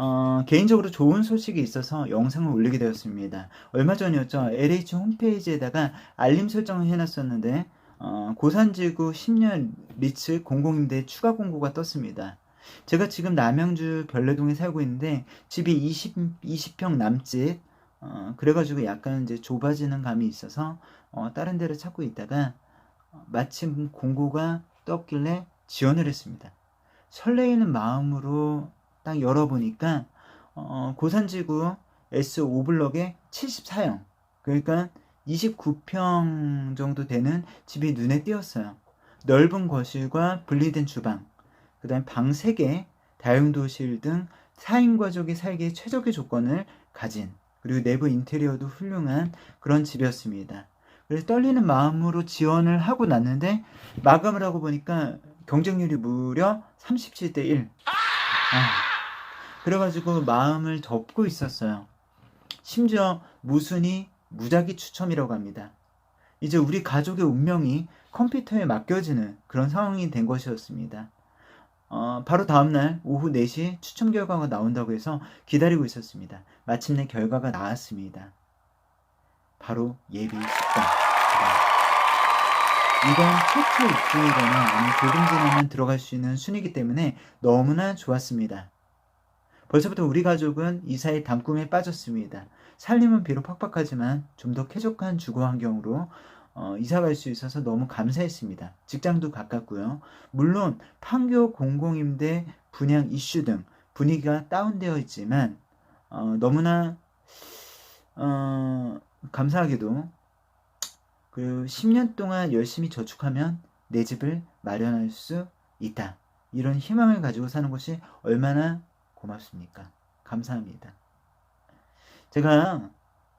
어, 개인적으로 좋은 소식이 있어서 영상을 올리게 되었습니다. 얼마 전이었죠. LH 홈페이지에다가 알림 설정을 해놨었는데 어, 고산지구 10년 리츠 공공임대 추가 공고가 떴습니다. 제가 지금 남양주 별내동에 살고 있는데 집이 20, 20평 남짓 어, 그래가지고 약간 이제 좁아지는 감이 있어서 어, 다른 데를 찾고 있다가 어, 마침 공고가 떴길래 지원을 했습니다. 설레이는 마음으로 딱 열어보니까 어, 고산지구 S5블럭에 74형 그러니까 29평 정도 되는 집이 눈에 띄었어요. 넓은 거실과 분리된 주방, 그 다음 방 3개, 다용도실 등 4인 가족이 살기에 최적의 조건을 가진 그리고 내부 인테리어도 훌륭한 그런 집이었습니다. 그래서 떨리는 마음으로 지원을 하고 났는데 마감을 하고 보니까 경쟁률이 무려 37대 1. 아, 그래가지고 마음을 접고 있었어요. 심지어 무순이 무작위 추첨이라고 합니다. 이제 우리 가족의 운명이 컴퓨터에 맡겨지는 그런 상황이 된 것이었습니다. 어, 바로 다음날 오후 4시 추첨 결과가 나온다고 해서 기다리고 있었습니다. 마침내 결과가 나왔습니다. 바로 예비 10번. 이건 최초 입주이거나 아니면 조금 지나면 들어갈 수 있는 순위이기 때문에 너무나 좋았습니다. 벌써부터 우리 가족은 이사의 단꿈에 빠졌습니다. 살림은 비록 팍팍하지만 좀 더 쾌적한 주거 환경으로 어, 이사 갈 수 있어서 너무 감사했습니다. 직장도 가깝고요. 물론 판교 공공임대 분양 이슈 등 분위기가 다운되어 있지만 어, 너무나 어, 감사하게도 그 10년 동안 열심히 저축하면 내 집을 마련할 수 있다. 이런 희망을 가지고 사는 것이 얼마나 고맙습니까? 감사합니다. 제가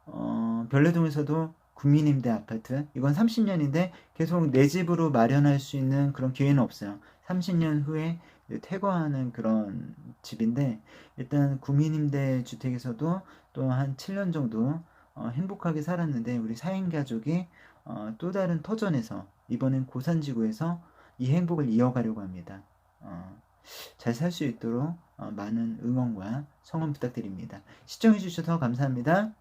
어, 별내동에서도 국민임대 아파트 이건 30년인데 계속 내 집으로 마련할 수 있는 그런 기회는 없어요. 30년 후에 퇴거하는 그런 집인데 일단 국민임대 주택에서도 또 한 7년 정도 어, 행복하게 살았는데 우리 4인 가족이 어, 또 다른 터전에서 이번엔 고산지구에서 이 행복을 이어가려고 합니다. 어, 잘 살 수 있도록 어, 많은 응원과 성원 부탁드립니다. 시청해주셔서 감사합니다.